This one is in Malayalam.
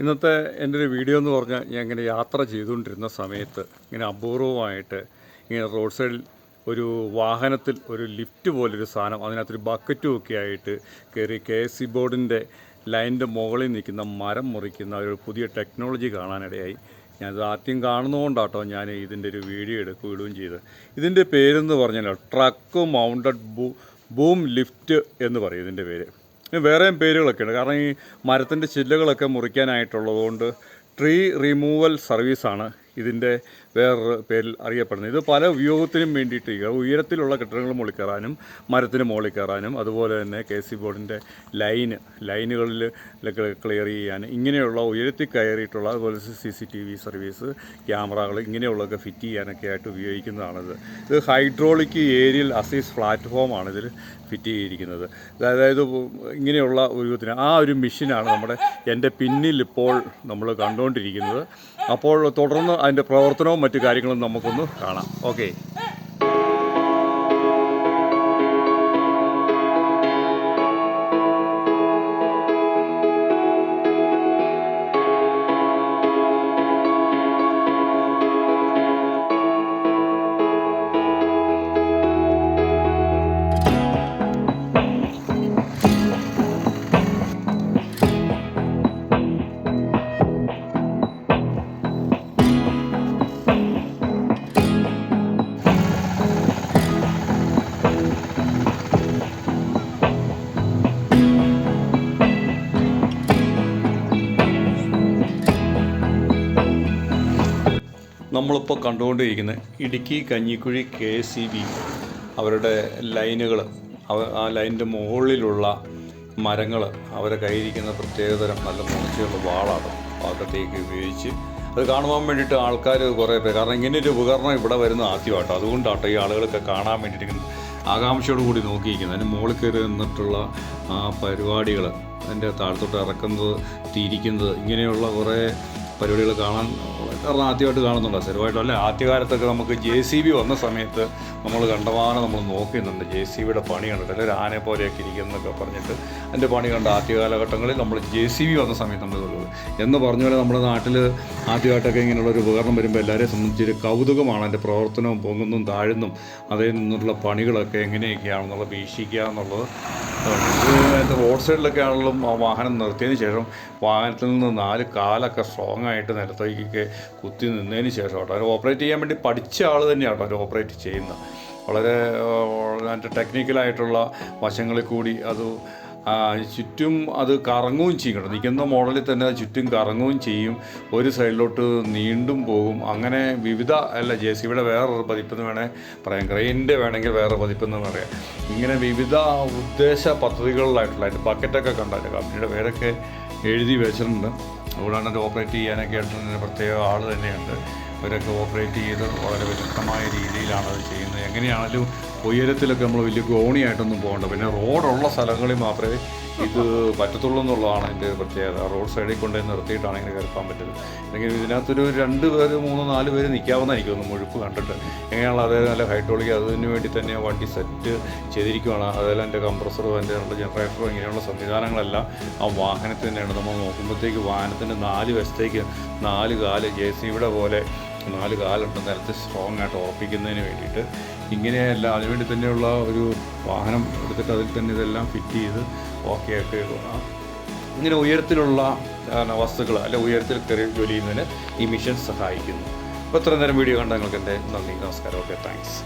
ഇന്നത്തെ എന്റെ ഒരു വീഡിയോ എന്ന് പറഞ്ഞാൽ ഞാൻ ഇങ്ങനെ യാത്ര ചെയ്തുകൊണ്ടിരുന്ന സമയത്ത് ഇങ്ങനെ അപൂർവമായിട്ട് ഇങ്ങനെ റോഡ് സൈഡിൽ ഒരു വാഹനത്തിൽ ഒരു ലിഫ്റ്റ് പോലൊരു സാധനം അതിനകത്തൊരു ബക്കറ്റും ഒക്കെ ആയിട്ട് കയറി കെ എസ് സി ബോർഡിന്റെ ലൈനിന്റെ മുകളിൽ നിൽക്കുന്ന മരം മുറിക്കുന്ന ഒരു പുതിയ ടെക്നോളജി കാണാനിടയായി. ഞാനത് ആദ്യം കാണുന്നതുകൊണ്ടാട്ടോ ഞാൻ ഇതിന്റെ ഒരു വീഡിയോ എടുക്കുകയും ഇടുകയും ചെയ്തത്. ഇതിന്റെ പേരെന്ന് പറഞ്ഞാൽ truck mounted boo boom lift എന്ന് പറയും ഇതിന്റെ പേര്. ഇനി വേറെയും പേരുകളൊക്കെ ഉണ്ട് കാരണം ഈ മരത്തിന്റെ ചില്ലകളൊക്കെ മുറിക്കാനായിട്ടുള്ളതുകൊണ്ട് ട്രീ റിമൂവൽ സർവീസാണ് ഇതിന്റെ വേറൊരു പേരിൽ അറിയപ്പെടുന്നത്. ഇത് പല ഉപയോഗത്തിനും വേണ്ടിയിട്ട് ഉയരത്തിലുള്ള കെട്ടിടങ്ങൾ മുകളിൽ കയറാനും മരത്തിന് മുകളിൽ കയറാനും അതുപോലെ തന്നെ കെ സി ബോർഡിന്റെ ലൈന് ലൈനുകളിൽ ക്ലിയർ ചെയ്യാൻ ഇങ്ങനെയുള്ള ഉയരത്തിൽ കയറിയിട്ടുള്ള അതുപോലെ C C T V service ക്യാമറകൾ ഇങ്ങനെയുള്ളതൊക്കെ ഫിറ്റ് ചെയ്യാനൊക്കെ ആയിട്ട് ഉപയോഗിക്കുന്നതാണിത്. ഇത് ഹൈഡ്രോളിക് ഏരിയൽ അസീസ് പ്ലാറ്റ്ഫോമാണ് ഇതിൽ ഫിറ്റ് ചെയ്തിരിക്കുന്നത്. അതായത് ഇങ്ങനെയുള്ള ഉപയോഗത്തിന് ആ ഒരു മെഷീനാണ് നമ്മുടെ എന്റെ പിന്നിൽ ഇപ്പോൾ നമ്മൾ കണ്ടുകൊണ്ടിരിക്കുന്നത്. അപ്പോൾ തുടർന്ന് അതിന്റെ പ്രവർത്തനവും മറ്റു കാര്യങ്ങളും നമുക്കൊന്ന് കാണാം. ഓക്കെ നമ്മളിപ്പോൾ കണ്ടുകൊണ്ടിരിക്കുന്ന Idukki Kanjikuzhi K C B അവരുടെ ലൈനുകൾ ആ ലൈനിന്റെ മുകളിലുള്ള മരങ്ങൾ അവരെ കയ്യിരിക്കുന്ന പ്രത്യേകതരം നല്ല മുറിച്ചുള്ള വാളാണ് പാത്രത്തേക്ക് ഉപയോഗിച്ച്. അത് കാണുവാൻ വേണ്ടിയിട്ട് ആൾക്കാർ കുറേ പേര്. കാരണം ഇങ്ങനെ ഒരു ഉപകരണം ഇവിടെ വരുന്ന ആദ്യമായിട്ടോ. അതുകൊണ്ടാട്ടോ ഈ ആളുകളൊക്കെ കാണാൻ വേണ്ടിയിട്ട് ആകാംക്ഷയോട് കൂടി നോക്കിയിരിക്കുന്നത്. അതിന് മുകളിൽ കയറി നിന്നിട്ടുള്ള ആ പരിപാടികൾ അതിന്റെ താഴത്തോട്ട് ഇറക്കുന്നത് തിരിക്കുന്നത് ഇങ്ങനെയുള്ള കുറേ പരിപാടികൾ കാണാൻ കാരണം ആദ്യമായിട്ട് കാണുന്നുണ്ട്. സ്ഥിരമായിട്ടും അല്ലേ ആദ്യകാലത്തൊക്കെ നമുക്ക് ജെ സി ബി വന്ന സമയത്ത് നമ്മൾ കണ്ടമാനം നമ്മൾ നോക്കുന്നുണ്ട്. ജെ സി ബിയുടെ പണി കണ്ടിട്ട് അല്ലെങ്കിൽ ആനയെ പോലെയൊക്കെ ഇരിക്കുന്നൊക്കെ പറഞ്ഞിട്ട് അതിന്റെ പണി കണ്ട ആദ്യ കാലഘട്ടങ്ങളിൽ നമ്മൾ ജെ സി ബി വന്ന സമയത്ത് നമ്മൾ കണ്ടത് എന്ന് പറഞ്ഞ പോലെ നമ്മുടെ നാട്ടിൽ ആദ്യമായിട്ടൊക്കെ ഇങ്ങനെയുള്ള ഒരു ഉപകരണം വരുമ്പോൾ എല്ലാവരെയും സംബന്ധിച്ചൊരു കൗതുകമാണ്. അതിന്റെ പ്രവർത്തനവും പൊങ്ങുന്നതും താഴുന്നും അതിൽ നിന്നുള്ള പണികളൊക്കെ എങ്ങനെയൊക്കെയാണെന്നുള്ള വീക്ഷിക്കുക എന്നുള്ളത് റോഡ് സൈഡിലൊക്കെ ആണെങ്കിലും വാഹനം നിർത്തിയതിന് ശേഷം വാഹനത്തിൽ നിന്ന് നാല് കാലൊക്കെ സ്ട്രോങ് ആയിട്ട് നിലത്തേക്കൊക്കെ കുത്തി നിന്നതിന് ശേഷം കേട്ടോ അവർ ഓപ്പറേറ്റ് ചെയ്യാൻ വേണ്ടി പഠിച്ച ആൾ തന്നെയാണ് കേട്ടോ അവർ ഓപ്പറേറ്റ് ചെയ്യുന്നത്. വളരെ അതിന്റെ ടെക്നിക്കലായിട്ടുള്ള വശങ്ങളിൽ കൂടി അത് ചുറ്റും അത് കറങ്ങുകയും ചെയ്യും കേട്ടോ. നിൽക്കുന്ന മോഡലിൽ തന്നെ ചുറ്റും കറങ്ങുകയും ചെയ്യും. ഒരു സൈഡിലോട്ട് നീണ്ടും പോകും. അങ്ങനെ വിവിധ അല്ല ജെ സി ബിയുടെ വേറൊരു പതിപ്പെന്ന് വേണേൽ പറയാം. ക്രെയിനിന്റെ വേണമെങ്കിൽ വേറെ പതിപ്പെന്ന് പറയാം. ഇങ്ങനെ വിവിധ ഉദ്ദേശ പദ്ധതികളിലായിട്ടുള്ള അതിന്റെ ബക്കറ്റൊക്കെ കണ്ടായിട്ട് കമ്പനിയുടെ പേരൊക്കെ എഴുതി വെച്ചിട്ടുണ്ട്. അതുകൊണ്ടാണ് അത് ഓപ്പറേറ്റ് ചെയ്യാനൊക്കെ ആയിട്ട് പ്രത്യേക ആൾ തന്നെയുണ്ട്. അവരൊക്കെ ഓപ്പറേറ്റ് ചെയ്ത് വളരെ വ്യക്തമായ രീതിയിലാണ് അത് ചെയ്യുന്നത്. എങ്ങനെയാണെങ്കിലും ഉയരത്തിലൊക്കെ നമ്മൾ വലിയ ഗോണിയായിട്ടൊന്നും പോകണ്ട. പിന്നെ റോഡുള്ള സ്ഥലങ്ങളിൽ മാത്രമേ ഇത് പറ്റത്തുള്ളൂ എന്നുള്ളതാണ് എന്റെ പ്രത്യേകത. റോഡ് സൈഡിൽ കൊണ്ടുപോയി നിർത്തിയിട്ടാണ് ഇങ്ങനെ കയറിപ്പാൻ പറ്റുന്നത് അല്ലെങ്കിൽ ഇതിനകത്തൊരു രണ്ട് പേര് മൂന്ന് നാല് പേര് നിൽക്കാവുന്ന എനിക്ക് തോന്നുന്നു മുഴുപ്പ് കണ്ടിട്ട്. എങ്ങനെയുള്ള അതേ നല്ല ഹൈഡ്രോളിക് അതിന് വേണ്ടി തന്നെ വണ്ടി സെറ്റ് ചെയ്തിരിക്കുകയാണ് അതേപോലെ എന്റെ കംപ്രസറും എന്റെ ജനറേറ്ററും ഇങ്ങനെയുള്ള സംവിധാനങ്ങളെല്ലാം ആ വാഹനത്തിൽ തന്നെയാണ്. നമ്മൾ നോക്കുമ്പോഴത്തേക്ക് വാഹനത്തിന്റെ നാല് വശത്തേക്ക് നാല് കാൽ ജെ സി പോലെ നാല് കാലുണ്ട് നിലത്ത് സ്ട്രോങ് ആയിട്ട് ഉറപ്പിക്കുന്നതിന് വേണ്ടിയിട്ട് ഇങ്ങനെയല്ല അതിനുവേണ്ടി തന്നെയുള്ള ഒരു വാഹനം എടുത്തിട്ട് അതിൽ തന്നെ ഇതെല്ലാം ഫിറ്റ് ചെയ്ത് ഓക്കെ ഒക്കെ ഇങ്ങനെ ഉയരത്തിലുള്ള വസ്തുക്കൾ അല്ലെ ഉയരത്തിൽ കയറി ജോലി ചെയ്യുന്നതിന് ഈ മിഷൻ സഹായിക്കുന്നു. അപ്പോൾ ഇത്ര നേരം വീഡിയോ കണ്ട നിങ്ങൾക്ക് എന്റെ നന്ദി നമസ്കാരം. Okay thanks